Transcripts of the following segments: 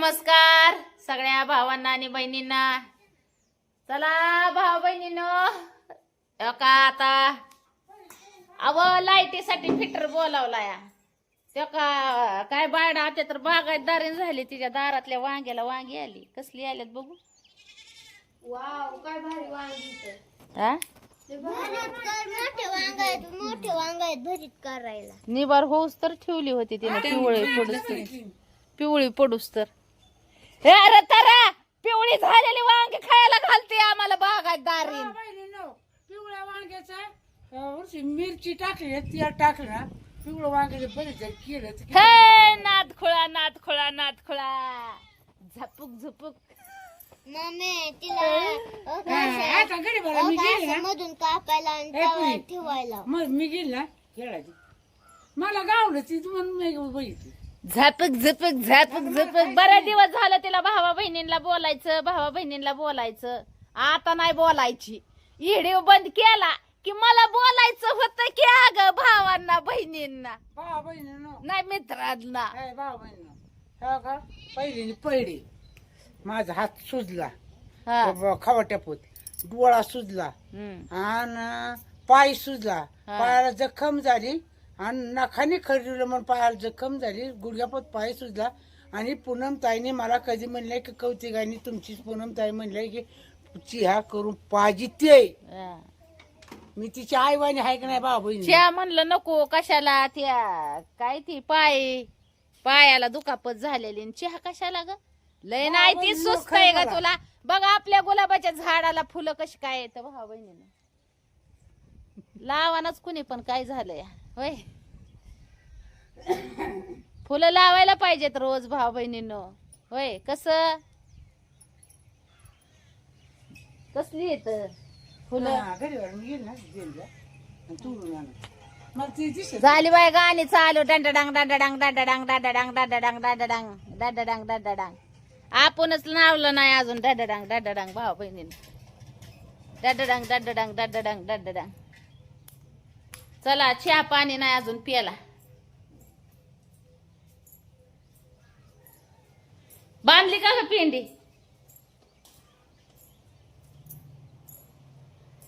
नमस्कार सगळ्या भावांना आणि बहिणींना. चला भाऊ बहिणीनो का आता अव लाईटीसाठी फिटर बोलावला या त्यो का काय बायडा आता तर बागायत दारीन झाली तिच्या दारातल्या वांग्याला वांगी आली. कसली आल्यात बघू. वाव काय भारी वांगी हा मोठे वांग. आहेत मोठे वांग आहेत भरीत करायला. निबार होऊस तर ठेवली होती तिने पिवळी पडूस तर. पिवळी पडूस तर. हे अरे तरा पिवळी झालेली वांगी खायला घालते आम्हाला बागायत दारीन. बहिणीनो, पिवळ्या वांग्याचा मिरची टाकली तेल टाकलं पिवळं वांग्याचं बरेच केलं हे नाद खुळा नाद खुळा नाद खुळा झपुक झपुक. मम्मी तिला अगं हा, असं- आता घरी बरं मी गेली ना. मधून कापायला आणि ए, तव्यात पुरी. ठेवायला. मग मी गेली ना खेळायची मला गावलं ती म्हणून मी बघितली. झपक झपक झपक झपक. बऱ्याच दिवस झालं तिला भावा बहिणींना बोलायचं भावा बहिणींना बोलायचं. आता नाही बोलायची. व्हिडिओ बंद केला की मला बोलायचं होतं की अग भावांना बहिणींना. भावा बहिणीनो. नाही मित्रांना. काय भावा बहिणीनो. हो का पहिली पहिली माझा हात सुजला. हा. खवाट्यापूत डोळा सुजला. हम्म. आणि पाय सुजला. हा. पायाला जखम झाली. आणि नखाने खरडलं म्हणून पायाला जखम झाली. गुडघ्यापोत पाय सुजला. आणि पूनम ताईने मला कधी म्हणलंय की कौतिकाने तुमची पूनम ताई म्हणलंय की चिहा करून पाहिजे ते हा. मी तिची आईवाणी आहे की नाही बाबा त्या म्हणलं नको कशाला त्या काय ती पाय पायाला दुखापत झालेली आणि चहा कशाला ग? लय नाही ती सुस्त आहे खरं ग बोला. तुला. बघ आपल्या गुलाबाच्या झाडाला फुलं कशी काय येत भाऊ बहिणीनं लावानच कुणी पण काय झालंय. होय फुलं लावायला पाहिजेत रोज भाऊ बहिणीनं. होय कस? कसली येत फुलं? हा, घरी वर मी गेली ना गेली आणि तोडून आणलं. मला ती दिसत झाली बाय गाणी चालू. डंडडांग डंडडांग डंडडांग डंडडांग डंडडांग डंडडांग डंडडांग डंडडांग. आपणच लावलं नाही अजून. डंडडांग डंडडांग भाऊ बहिणीने. डंडडांग डंडडांग डंडडांग डंडडांग. चला चहा पाणी नाही अजून प्याला बांधली का पिंडी?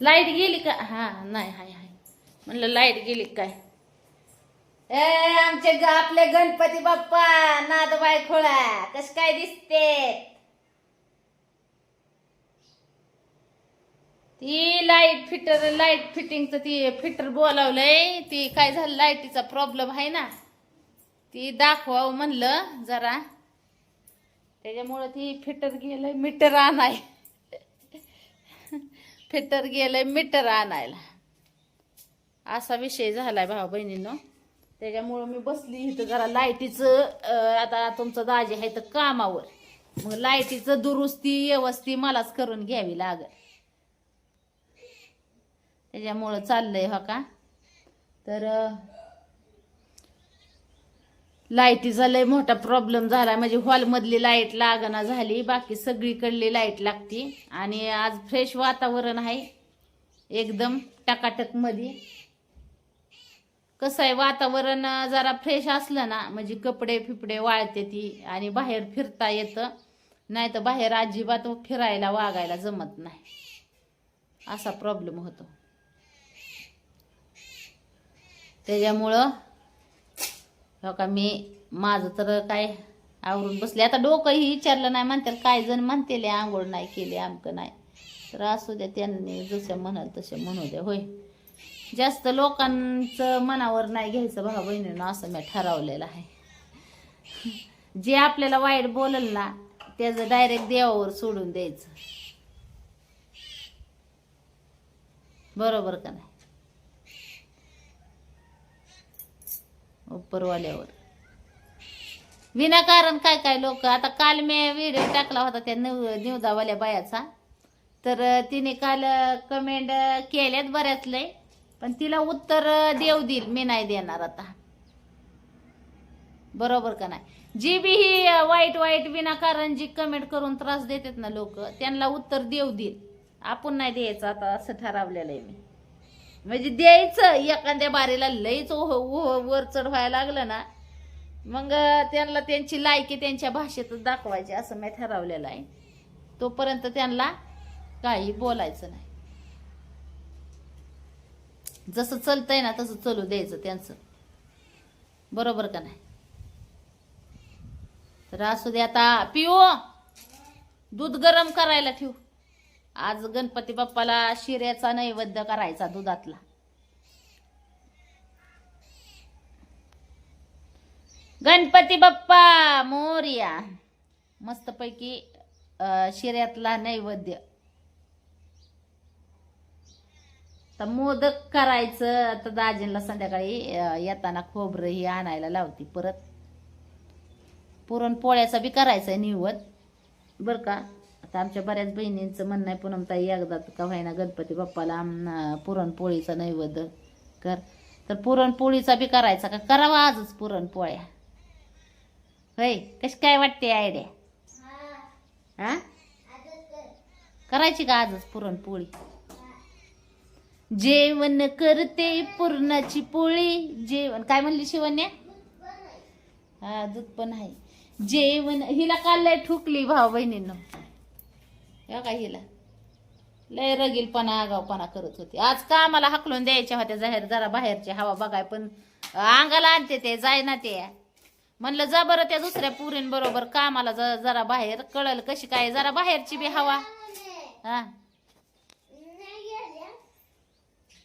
लाइट गेली का? हा नाही हाय हाय. म्हणलं लाइट गेली काय? ए आमचे आपले गणपती बाप्पा नादबाई खोळा कस काय दिसते ती लाइट फिटर लाइट फिटिंगचं ती फिटर बोलावलंय. ती काय झालं लाईटीचा प्रॉब्लेम आहे ना. ती दाखवावं म्हणलं जरा. त्याच्यामुळं ती फिटर गेलंय मीटर आणाय. फिटर गेलंय मीटर आणायला. असा विषय झालाय भाऊ बहिणींनो. त्याच्यामुळं मी बसली इथं जरा लाईटीचं आता तुमचं दाजी आहे तर कामावर. मग लाईटीचं दुरुस्ती व्यवस्थी मलाच करून घ्यावी लागेल. त्याच्यामुळं चाललंय हो का? तर लाईटीचा लय मोठा प्रॉब्लेम झाला. म्हणजे हॉलमधली लाइट लागना झाली बाकी सगळीकडली लाइट लागती. आणि आज फ्रेश वातावरण आहे एकदम टकाटकमध्ये कसं आहे वातावरण जरा फ्रेश असलं ना म्हणजे कपडे फिपडे वाळते ती आणि बाहेर फिरता येतं. नाही तर बाहेर अजिबात फिरायला वागायला जमत नाही. असा प्रॉब्लेम होतो. त्याच्यामुळं हो का मी माझं तर काय आवरून बसले. आता डोकंही विचारलं नाही म्हणते काय जण म्हणतेले आंघोळ नाही केली आमकं नाही. तर असू द्या त्यांनी जसं म्हणाल तसे म्हणू द्या होय. जास्त लोकांचं मनावर नाही घ्यायचं भाऊ बहिणीनं असं मी ठरवलेलं आहे. जे आपल्याला वाईट बोलल ना त्याचं डायरेक्ट देवावर सोडून द्यायचं. बरोबर का नाही? उपरवाल्यावर विनाकारण काय काय लोक आता काल मी व्हिडिओ टाकला होता त्या न्यू न्यूजावाल्या बायाचा. तर तिने काल कमेंट केल्यात बऱ्याच लय पण तिला उत्तर देव देईल मी नाही देणार आता. बरोबर का नाही? जी बी ही वाईट वाईट विनाकारण जी कमेंट करून त्रास देतात ना लोक त्यांना उत्तर देव देईल. आपण नाही द्यायचं आता असं ठरवलेलं आहे मी. म्हणजे द्यायचं एखाद्या बारीला लईच ओह- ओह- वर चढ व्हायला लागलं ना मग त्यांना त्यांची लायकी त्यांच्या भाषेतच दाखवायची असं मी ठरवलेलं आहे. तोपर्यंत त्यांना काही बोलायचं नाही. जसं चलतंय ना तसं चलू द्यायचं त्यांचं. बरोबर का नाही? तर असू दे आता पिओ दूध गरम करायला ठेवू. आज गणपती बाप्पाला शिऱ्याचा नैवेद्य करायचा दुधातला. गणपती बाप्पा मोर्या. मस्तपैकी शिऱ्यातला नैवेद्य. तर मोदक करायचं तर दाजींला संध्याकाळी येताना खोबरं ही आणायला लावती परत. पुरणपोळ्याचा बी करायचं निवत बरं का? आता आमच्या बऱ्याच बहिणींचं म्हणणं आहे पूनमताई एकदा का व्हायना गणपती बाप्पाला आम- पुरणपोळीचा नैवेद्य कर. तर पुरणपोळीचा बी करायचा का? करावा आजच पुरणपोळ्या. होय? कशी काय वाटते आयडिया हा? करायची का आजच पुरणपोळी? जेवण करते पुरणाची पोळी. जेवण काय म्हणली शिवण्या? हा दूध पण आहे. जेवण हिला काल ठुकली भाऊ बहिणींना. या काय हिला? लय रगीलपणा आगावपणा करत होती. आज का आम्हाला हकलून द्यायच्या होत्या जाहीर? जरा बाहेरची हवा बघाय पण अंगाला आणते ते जाय ना ते. म्हणलं जा बरं त्या दुसऱ्या पुरींबरोबर कामाला ज- जरा बाहेर. कळल कशी काय? जरा बाहेरची बी हवा. हा.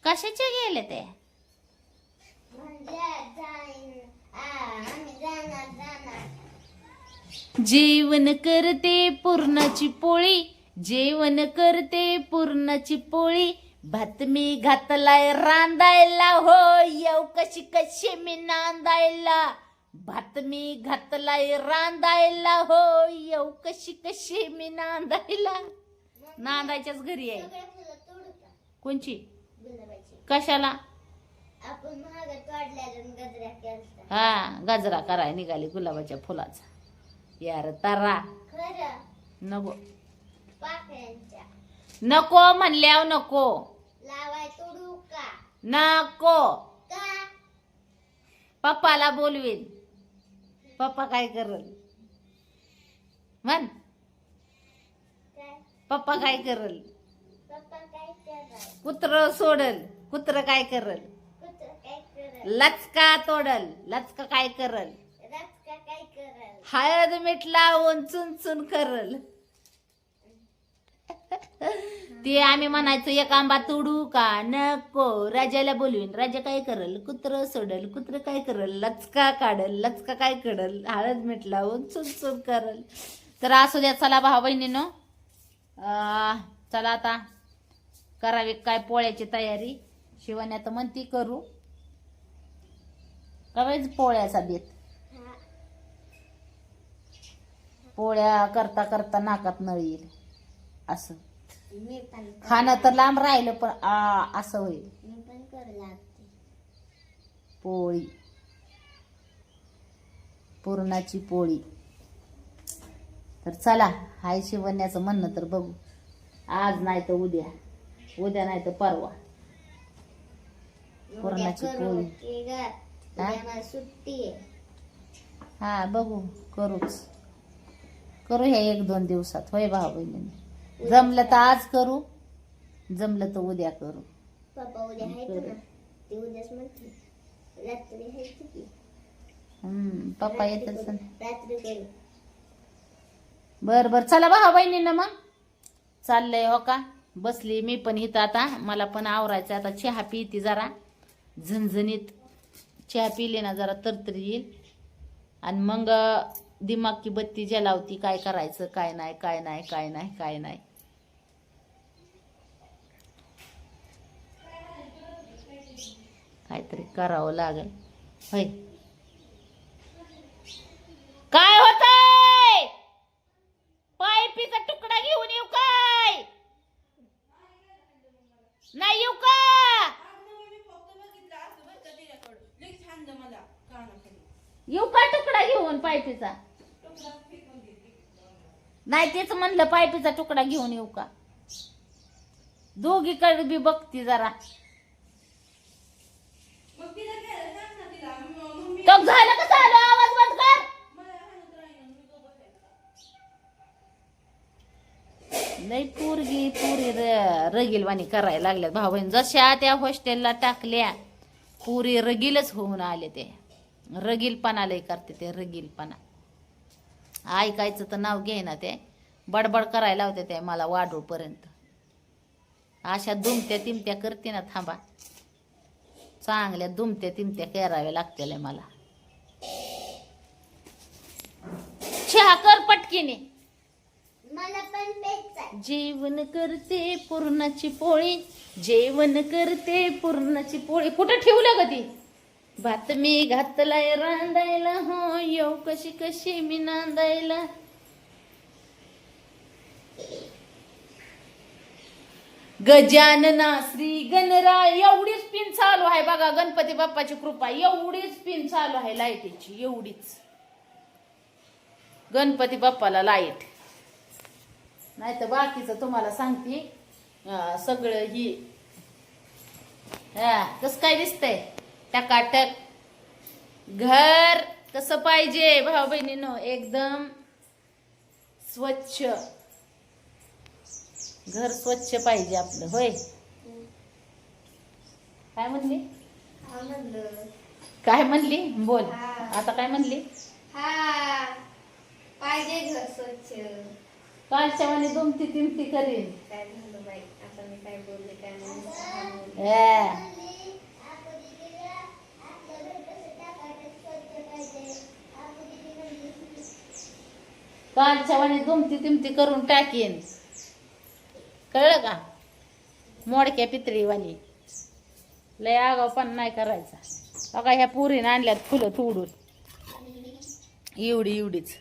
कशाचे गेले ते? म्हणजे जेवण करते पुरणाची पोळी. जेवण करते पुरणाची पोळी भात मी घातलाय रांदायला हो येऊ कशी कशी मी नांदायला. भात मी घातलाय रांदायला हो येऊ कशी कशी मी नांदायला. नांदायच्याच घरी आहे. कोणची? कशाला? हा गजरा कराय निघाली गुलाबाच्या फुलाचा. यार तारा. नको. पाकळ्यांच्या नको म्हणल्याव नको. लावाय तोडू का? नको. का? पप्पाला बोलवीन. पप्पा काय करल? म्हण. काय? पप्पा काय करल? पप्पा काय कराय कुत्र सोडल. कुत्र काय करल? कुत्र काय करल? लचका तोडल. लचका काय करल? रचका काय करल? हळद मीठ लावून चुन चुन करल. ते आम्ही म्हणायचो एक आंबा तोडू का? नको. राजाला बोलवीन राजा काय करल? कुत्र सोडल? कुत्र काय करल? लचका काढल? लचका काय करल? हळद मीठ लावून चुन चुन करल. तर असू द्या चला भाऊ बहिणीनो. चला आता करावी काय पोळ्याची तयारी. शिवण्या तर म्हणती करू. करायच पोळ्याचा बेत पोळ्या करता करता नाकात नळ येईल असं. मी पण खाणं तर लांब राहिलं पण आ असं होईल. मी पण करू लागते. पोळी. पुरणाची पोळी. तर चला हाय शिवण्याचं म्हणणं तर बघू. आज नाही तर उद्या. उद्या नाही तर परवा. पुरणाची करू पोळी. की ग? हा? उद्या मला सुट्टी आहे. हा बघू करूच. करू ह्या एक दोन दिवसात. होय भाऊ बहिणीने. जमलं तर आज करू जमलं तर उद्या करू. पप्पा उद्या आहेत ना ते उद्याच म्हणते रात्री आहेत की हम्म पप्पा येत असेल रात्री करू. बर बर. चला बा बहिणीनं मग. चाललंय हो का? बसली मी पण इथं आता. मला पण आवरायचं आता चहा पिती जरा. झणझणीत चहा पिली ना जरा तरतरी येईल. आणि मग दिमाग की बत्ती जलावती काय करायचं काय नाही काय नाही काय नाही काय नाही. काहीतरी करावं लागेल. होय. काय होत पायपीचा तुकडा घेऊन येऊ काय? नाही येऊ का? येऊ का तुकडा घेऊन पायपीचा नाही तेच म्हणलं पायपीचा तुकडा घेऊन येऊ का? दोघीकडे बी बघती जरा. नाही झालं पुरी झालं? आवाज बंद कर. पोरगी रगीलवाणी करायला लागल्यात. भाऊ बहीण जशा त्या हॉस्टेलला टाकल्या पुरी रगीलच होऊन आले ते. रगीलपणा लई करते ते रगीलपणा. ऐकायचं तर नाव घे ना ते. बडबड करायला होते ते मला वाढूपर्यंत. अशा दुमत्या तिमत्या करते ना थांबा. चांगल्या दुमत्या तिमत्या कराव्या लागतील मला. चहा कर पटकीने. मला पण जेवण करते पूर्णाची पोळी. जेवण करते पूर्णाची पोळी. कुठं ठेवलं ग ती? भात मी घातलाय रांधायला. हो येऊ कशी कशी मी नांदायला. गजानना श्री गणराय एवढीच पिन चालू आहे बघा गणपती बाप्पाची कृपा एवढीच पिन चालू आहे लाईटीची एवढीच. गणपती बाप्पाला लाइट. नाही तर बाकीचं तुम्हाला सांगते सगळं ही हा कसं काय दिसतंय? टकाटक. घर कसं पाहिजे भाऊ बहिणीनं एकदम स्वच्छ. घर स्वच्छ पाहिजे आपलं होय? काय म्हणली? काय म्हणली? बोल. आता काय म्हणली? हा. पाहिजे घर स्वच्छ. कालच्या वाणी दुमती तिमती करीन. कालच्या वाणी दुमती तिमती करून टाकीन. कळलं का? मोडक्या पितळीवाली. लय आगाव पण नाही करायचा. बघा ह्या पुरीनं आणल्यात फुलं तोडून. एवढी एवढीच.